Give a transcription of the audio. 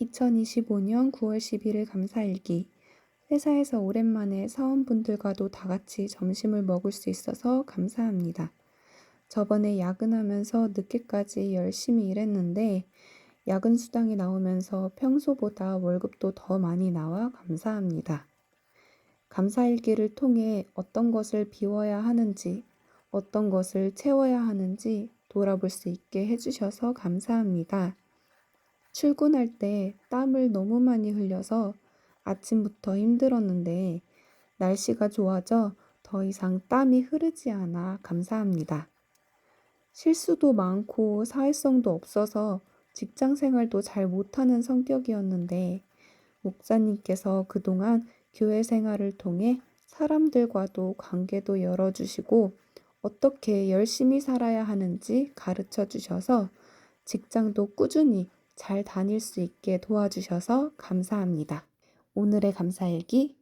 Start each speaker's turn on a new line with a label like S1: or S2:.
S1: 2025년 9월 11일 감사일기. 회사에서 오랜만에 사원분들과도 다 같이 점심을 먹을 수 있어서 감사합니다. 저번에 야근하면서 늦게까지 열심히 일했는데 야근 수당이 나오면서 평소보다 월급도 더 많이 나와 감사합니다. 감사일기를 통해 어떤 것을 비워야 하는지, 어떤 것을 채워야 하는지 돌아볼 수 있게 해주셔서 감사합니다. 출근할 때 땀을 너무 많이 흘려서 아침부터 힘들었는데 날씨가 좋아져 더 이상 땀이 흐르지 않아 감사합니다. 실수도 많고 사회성도 없어서 직장 생활도 잘 못하는 성격이었는데 목사님께서 그동안 교회 생활을 통해 사람들과도 관계도 열어주시고 어떻게 열심히 살아야 하는지 가르쳐 주셔서 직장도 꾸준히 잘 다닐 수 있게 도와주셔서 감사합니다. 오늘의 감사일기